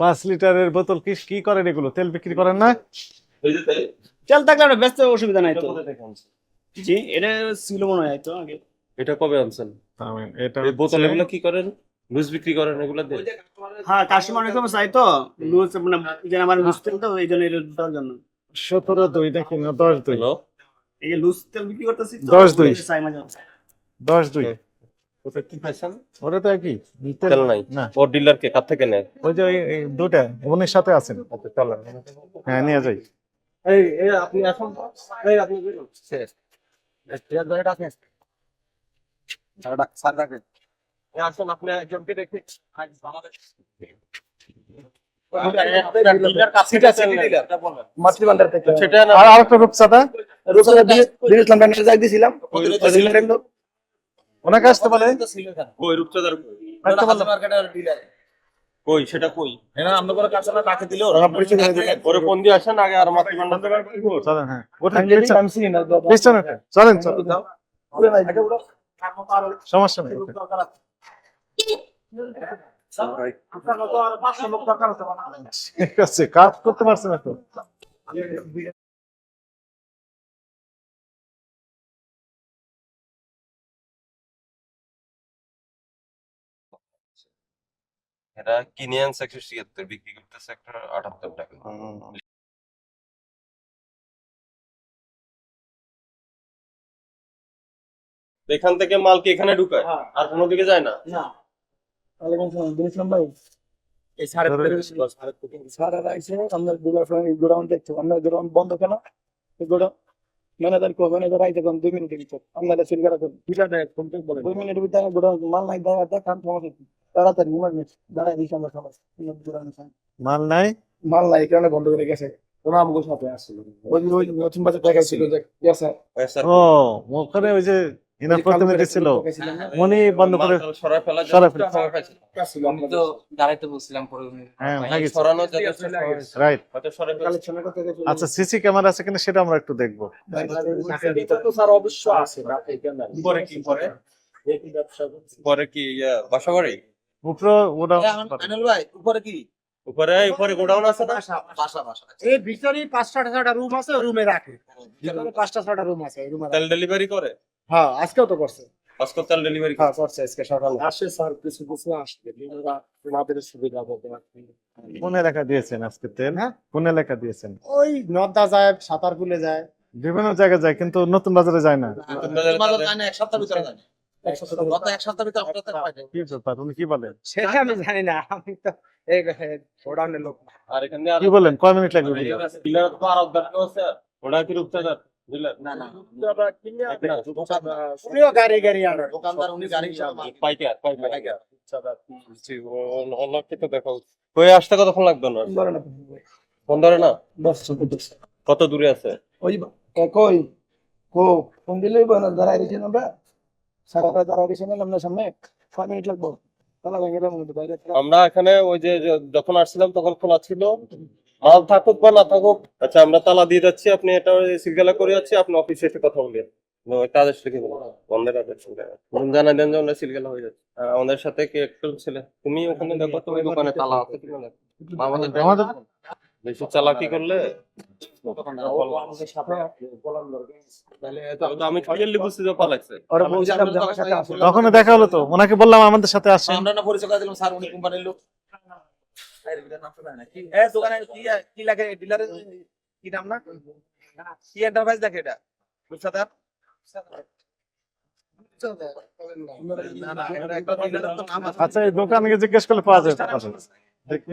পাঁচ লিটারের বোতল কি কি করেন এগুলো? তেল বিক্রি করেন না? তেল। থাকলে আমরা ব্যস্ত অসুবিধা নাই তো। জি এটা ছিল মনে হয় তো আগে। এটা কবে আনছেন? আমিন, এটা এই বোতল এগুলো কি করেন? লুজ বিক্রি করেন এগুলো দিয়ে? হ্যাঁ কাস্টমার অনেক সময় চাই তো। লুজ মানে এই যে আমার লুজ তেল তো এই জন্য এটা দেওয়ার জন্য। সতেরো দুই দেখি না দশ দুই। হ্যালো? এই লুজ তেল বিক্রি করতেছি তো দশ দুই। দশ দুই। ওটা কি পাইছেন? ওটা তো একই। তেল নাই। ও ডিলার কে কার থেকে নেয়? ওই যে দুটা উনির সাথে আছেন। হ্যাঁ নিয়ে যাই। এই এই আপনি এখন এই আপনি শেষ এই আসুন আপনি একজনকে দেখে। ডিলার কাছে ডিলার থেকে। সেটা না আর আরেকটা রূপসাদা। দিয়ে দিয়েছিলাম ব্যাংকে যাই দিয়েছিলাম ওনাকে আসতে বলে? কই রূপচাঁদার কই? বলে। কই সেটা কই? ওরা পরিচয় করে দিলেন। পরে ফোন দিয়ে আসেন? আগে আর ভান্ডার চলেন হ্যাঁ। আমি না, ওঠেন। চলেন ওরে ভাই, সমস্যা নেই ওঠেন। ঠিক আছে কাজ করতে পারছেন এখন এরা কিনে আনছে একশো ছিয়াত্তর বিক্রি করতেছে একটা আটাত্তর টাকা। এখান থেকে মাল কি এখানে ঢুকায়? আর কোনো দিকে যায় না? আমরা গোডাউন দেখছি, আমরা গোডাউন বন্ধ কেন? গোডাউন ম্যানেজার কো ম্যানেজার আইতে কোন দুই মিনিটের ভিতর। করা দুই মিনিটের ভিতরে গোডাউন মাল নাই দেখা দেখান সমস্যা? তাড়াতাড়ি আমরা সবাই। মাল নাই? মাল নাই কারণে বন্ধ করে গেছে। ওরা আমাকে সাথে আসছিল ওই ওই নতুন বাজার দেখাইছিল যে yes sir, পয়সা ও ওখানে ওই যে ইনার প্রতিনিধি ছিল উনি বন্ধ করে মাল ফেলা যায়। ফেলা। সরাই ফেলছে। আসছিল আমি তো দাঁড়াইতে বলছিলাম পরে উনি। হ্যাঁ সরানো যথেষ্ট রাইট। হয়তো সরাই ফেলছে। কালেকশনের কথা দেখে আচ্ছা সিসি ক্যামেরা আছে কিনা সেটা আমরা একটু দেখব। এটা তো স্যার অবশ্য আছে পরে কি পরে। পরে কি ইয়া, বাসা বাড়ি উপরে আনিল ভাই উপরে কি? উপরে উপরে গোডাউন আছে না? বাসা বাসা এই ভিতরে পাঁচটা ছটা রুম আছে রুমে রাখে। ভিতরে পাঁচটা ছটা রুম আছে রুমে তেল ডেলিভারি করে? হ্যাঁ আজকেও তো করছে। আজকে তেল ডেলিভারি হ্যাঁ করছে আজকে সকালে। আসে স্যার কিছু কিছু আসবে। সুবিধা বলতে কোন এলাকা দিয়েছেন আজকে তেল? হ্যাঁ? কোন এলাকা দিয়েছেন? ওই নদা যায় সাঁতার কুলে যায়। বিভিন্ন জায়গায় যায় কিন্তু নতুন বাজারে যায় না? তোমাদের জানে এক সপ্তাহ ভিতরে জানে গত এক সপ্তাহ ভিতরে আপনাদের পাইনি কি বলেন? সেটা আমি জানি না আমি তো এই গোডাউনের লোক আর এখানে কি বলেন? কয় মিনিট লাগবে ডিলার তো আর অর্ধেক আছে। ওটা কি আসতে কতক্ষণ লাগবে না ফোন ধরে না? দশ কত দূরে আছে? ওই একই। কো ফোন দিলেই বলো দাঁড়াই আমরা। আপনার সামনে। মিনিট লাগবো। আমরা এখানে ওই যে যখন আসছিলাম তখন খোলা ছিল। মাল থাকুক বা না থাকুক আচ্ছা আমরা তালা দিয়ে যাচ্ছি। আপনি এটা সিলগালা করে যাচ্ছি আপনি অফিসে এসে কথা বলেন ওই তাদের সাথে বন্ধের জানা দেন যে আমরা সিলগালা হয়ে যাচ্ছে। আমাদের সাথে কে একটু ছেলে? তুমি ওখানে দেখো তুমি দোকানে তালা আছে কিনা? আমাদের বেশি চালাকি করলে। তখন দেখা হলো তো। ওনাকে বললাম আমাদের সাথে আমরা না পরিচয় করে দিলাম স্যার উনি কোম্পানির লোক। দোকানে কি কি লাগে? ডিলারের কি নাম না? কি এন্টারপ্রাইজ দেখে এটা? বুঝছাদার না না এটা একটা ডিলারের তো নাম আছে আচ্ছা এই জিজ্ঞেস করলে পাওয়া যাবে দেখি।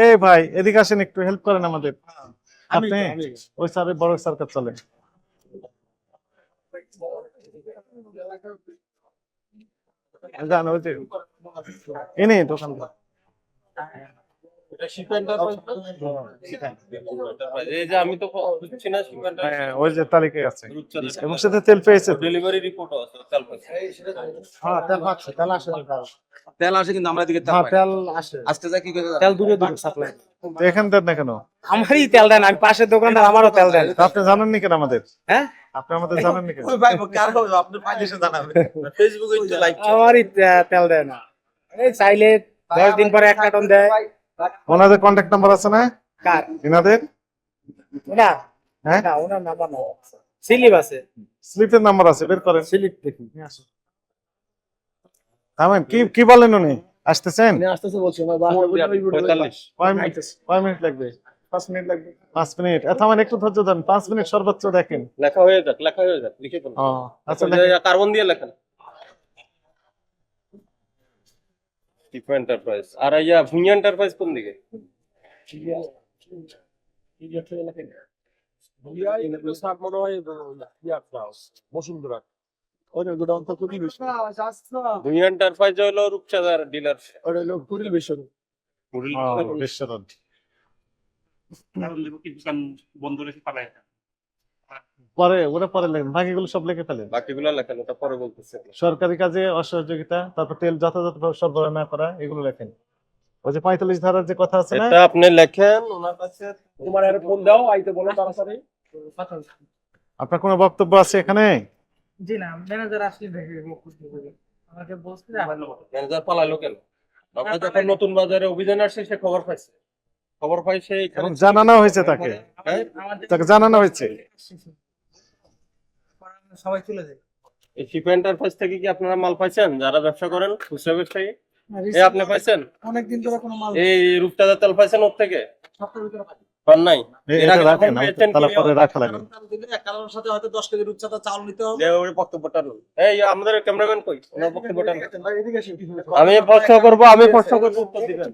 এই ভাই এদিকে আসেন একটু হেল্প করেন আমাদের। আপনি? ওই স্যারের বড় স্যার কাছে চলেন। জান যে। এনে দোকান এই যে আমি তো বুঝছি না শিপমেন্টটা হ্যাঁ ওই যে তালিকায় আছে। এবং সাথে তেল পেয়েছে ডেলিভারি রিপোর্টও আছে চাল পাইছে হ্যাঁ তেল পাচ্ছে তেল আসে তেল আসে কিন্তু আমরা দিকে হ্যাঁ তেল আসে। আজকে যা কি করে তেল দূরে দূরে সাপ্লাই এখান দেন না কেন? আমারই তেল দেন আমি পাশের দোকানদার আমারও তেল দেন। আপনি জানেননি কেন আমাদের? হ্যাঁ? আপনি আমাদের জানেন নাকি ওই ভাই কার হবে আপনি পাইলে সে জানাবেন ফেসবুকে লাইক আমারই তেল দেন না। এই চাইলে দশ দিন পরে এক কার্টন দেয়। ওনাদের কন্ট্যাক্ট নাম্বার আছে না? কার? এনাদের না। হ্যাঁ? না ওনার নাম্বার না। স্লিপ আছে। স্লিপের নাম্বার আছে বের করেন। স্লিপ থামেন কি কি বলেন উনি? আসতেছেন? উনি আসতেছে বলছি আমার বাসা পঁয়তাল্লিশ কয় মিনিট? কয় মিনিট লাগবে? পাঁচ মিনিট লাগবে। পাঁচ মিনিট। এ, থামেন একটু ধৈর্য ধরেন। পাঁচ মিনিট সর্বোচ্চ দেখেন। লেখা হয়ে যাক লেখা হয়ে যাক লিখে ফেলুন। আচ্ছা কার্বন দিয়ে লেখেন। টিপো এন্টারপ্রাইজ আর ইয়া ভুঁইয়া এন্টারপ্রাইজ কোন দিকে? ভুঁইয়া এন্টারপ্রাইজ হলো রূপচাঁদার ডিলার ওটা হলো কুড়িল বিশ্বরোড বন্ধ রেখে পালাই পরে ওরা পরে লেখেন বাকিগুলো সব লিখে ফেলেন বাকিগুলো লেখেন ওটা পরে বলতেছে। সরকারি কাজে অসহযোগিতা তারপর তেল যথাযথভাবে সরবরাহ না করা এগুলো লেখেন। ওই যে পঁয়তাল্লিশ ধারার যে কথা আছে না? এটা আপনি লেখেন ওনার কাছে তোমার একটা ফোন দাও আইতে বলো তাড়াতাড়ি। আপনার কোনো বক্তব্য আছে এখানে? জি না ম্যানেজার আসলে দেখে আমাকে বলছে ম্যানেজার পালাইলো কেন? আমরা যখন নতুন বাজারে অভিযান আসছে সে খবর পাইছে। খবর পাই সে এখানে জানানো হয়েছে তাকে? তাকে জানানো হয়েছে। সবাই চলে যায় এই শিপ এন্টারপ্রাইজ থেকে কি আপনারা মাল পাইছেন? যারা ব্যবসা করেন খুচরা ব্যবসায়ী? এই আপনি পাইছেন? অনেকদিন ধরে কোনো মাল এই রূপচাঁদা তেল পাইছেন ওর থেকে? সপ্তাহের ভিতরে পাই পান নাই? এটা রাখেন যখন আমাদের পেয়েছেন তালা কি পরে রাখা লাগবে। কারোর সাথে হয়তো দশ কেজি রূপচাঁদা চাউল নিতে হবে। ওই বক্তব্যটা। এই আমাদের ক্যামেরাম্যান কই? ওনার বক্তব্যটা আমি প্রশ্ন করব আমি প্রশ্ন করব উত্তর দিবেন।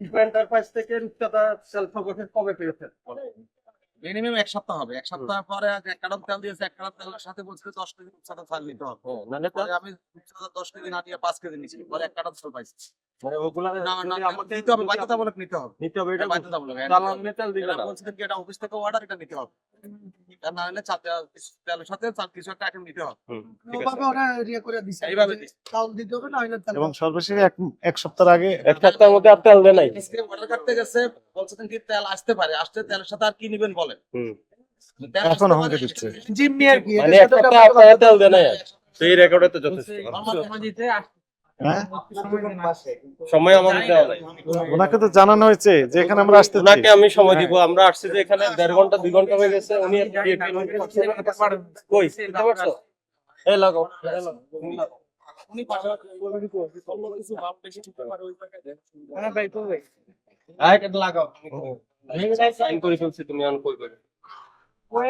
এন্টারপ্রাইজ থেকে রূপচাঁদা কবে পেয়েছেন মিনিমাম এক সপ্তাহ হবে। এক সপ্তাহ পরে এক কারণ তেল দিয়েছে এক কারণ তেলের সাথে বলছে দশ কেজি রূপচাঁদা চাল নিতে হবে। হ্যাঁ, আমি রূপচাঁদা দশ কেজি না নিয়ে পাঁচ কেজি নিয়েছি পরে এক কারণ তেল পাইছি মানে ওগুলা না না না, আমাকে নিতে হবে বাধ্যতামূলক নিতে হবে। নিতে হবে এটা এটা বাধ্যতামূলক তেল দিবে না বলছিলেন কি এটা অফিস থেকে অর্ডার এটা নিতে হবে। এটা না হলে তেলের সাথে কিছু একটা আইটেম নিতে হবে। ওভাবে ওরা ইয়ে করে দিছে। এইভাবে চাউল দিতে হবে না হলে এবং সর্বশেষ এক এক সপ্তাহ আগে এক সপ্তাহের মধ্যে আর তেল দেয় নাই। অর্ডার করতে গেছে বলছিলেন কি তেল আসতে পারে আসতে তেলের সাথে আর কি নিবেন বলেন? এখন আসতে দিচ্ছে। জিম্মি আর কি মানে এক সপ্তাহ তেল দেয় সেই রেকর্ডে তো যথেষ্ট। হ্যাঁ? সময় আমাদের দেওয়া নাই। ওনাকে তো জানানো হয়েছে যে এখানে আমরা আসতে ওনাকে আমি সময় দিব। আমরা আসছি যে এখানে দেড় ঘণ্টা দুই ঘণ্টা হয়ে গেছে। উনি কই? বুঝতে পারছ? এই লাগাও তুমি উনি। হ্যাঁ লাগাও। কই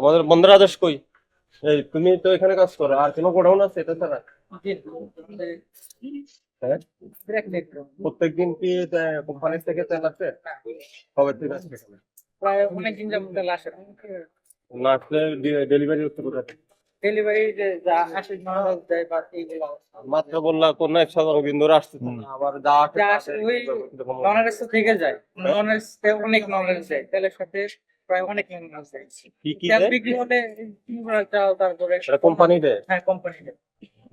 আমাদের বন্ধের আদেশ কই তুমি তো এখানে কাজ করো, আর কোনো গোডাউন আছে? এটা ছাড়া। হ্যাঁ? প্রত্যেকদিন কি কোম্পানি থেকে তেল আসে? কবে থেকে আসবে প্রায় অনেকদিন যাবত তেল আসে। না আসলে ডেলিভারি হচ্ছে কোথায়? ডেলিভারি যা আসে নর্মাল দেয় বা এইগুলো মাত্র বললা কোন এক সাধারণ দিন ধরে আসছে হুম। আবার যা আসে। ওই ননারেস থেকে যায়। ননারেস অনেক ননারেস যায়। তেলের সাথে প্রায় অনেক ননারেস যায়। কি কি বিক্রি হলে তারপরে কোম্পানি দেয়? হ্যাঁ কোম্পানি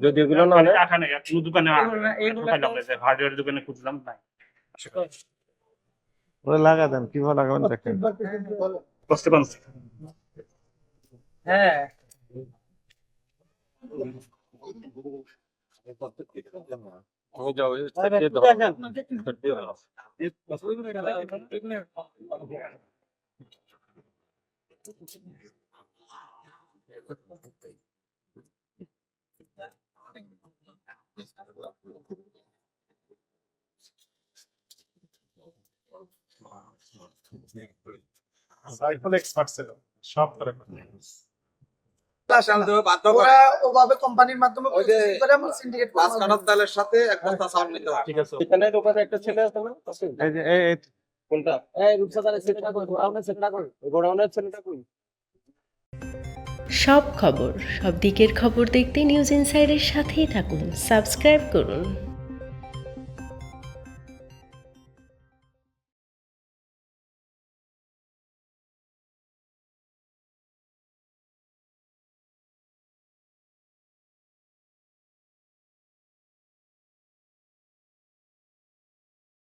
যদি এগুলো না হয় আশা নেই কোনো দোকানে হার্ডওয়্যার দোকানে খুঁজলাম নাই। ওরা লাগা দেন কীভাবে লাগাবেন দেখেন। বুঝতে পারছি হ্যাঁ এই চেক দিয়ে দাও। চেক দিয়ে দাও। সাইকেল এক্সপার্ট ছিল সব করে ক্লাস আনতে হবে বাধ্য করে ওরা ওভাবে কোম্পানির মাধ্যমে ওই যে করে আমার সিন্ডিকেট পাঁচ কাঠার তেলের সাথে এক বস্তা চাউল নিতে হবে ঠিক আছে এখানে দোকানে একটা ছেলে আছে না আছে? এই যে এই এই। কোনটা? এই রূপসাদারের সেটটা কই? গোডাউনের সেটটা কই? গোডাউনের ছেলেটা কই? সব খবর সব দিকের খবর দেখতে নিউজ ইনসাইডের সাথেই থাকুন। সাবস্ক্রাইব করুন।